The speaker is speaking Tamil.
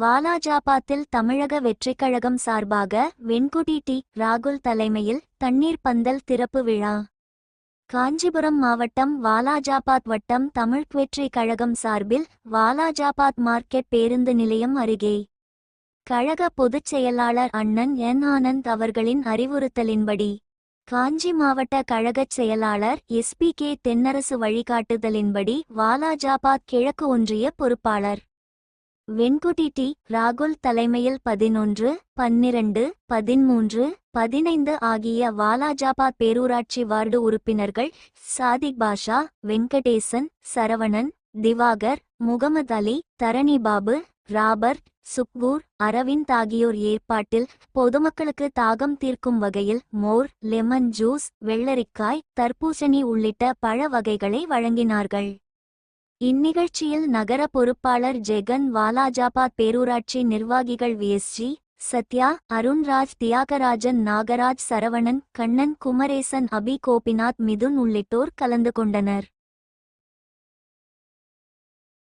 வாலாஜாபாத்தில் தமிழக வெற்றிக் கழகம் சார்பாக வெண்குடி டி. ராகுல் தலைமையில் தண்ணீர் பந்தல் திறப்பு விழா. காஞ்சிபுரம் மாவட்டம் வாலாஜாபாத் வட்டம் தமிழ்க் வெற்றிக் கழகம் சார்பில் வாலாஜாபாத் மார்க்கெட் பேருந்து நிலையம் அருகே. கழக பொதுச் செயலாளர் அண்ணன் என். ஆனந்த் அவர்களின் அறிவுறுத்தலின்படி காஞ்சி மாவட்ட கழகச் செயலாளர் எஸ்பி கே. தென்னரசு வழிகாட்டுதலின்படி வாலாஜாபாத் கிழக்கு ஒன்றிய பொறுப்பாளர் வெண்குடி டி. ராகுல் தலைமையில் பதினொன்று பன்னிரண்டு பதிமூன்று பதினைந்து ஆகிய வாலாஜாபாத் பேரூராட்சி வார்டு உறுப்பினர்கள் சாதிக் பாஷா வெங்கடேசன் சரவணன் திவாகர் முகமது அலி தரணி பாபு ராபர்ட் சுக்பூர் அரவிந்த் ஆகியோர் ஏற்பாட்டில் பொதுமக்களுக்கு தாகம் தீர்க்கும் வகையில் மோர் லெமன் ஜூஸ் வெள்ளரிக்காய் தர்பூசணி உள்ளிட்ட பழ வகைகளை வழங்கினார்கள். இந்நிகழ்ச்சியில் நகர பொறுப்பாளர் ஜெகன் வாலாஜாபாத் பேரூராட்சி நிர்வாகிகள் விஎஸ்ஜி சத்யா அருண்ராஜ் தியாகராஜன் நாகராஜ் சரவணன் கண்ணன் குமரேசன் அபி கோபிநாத் மிதுன் உள்ளிட்டோர் கலந்து கொண்டனர்.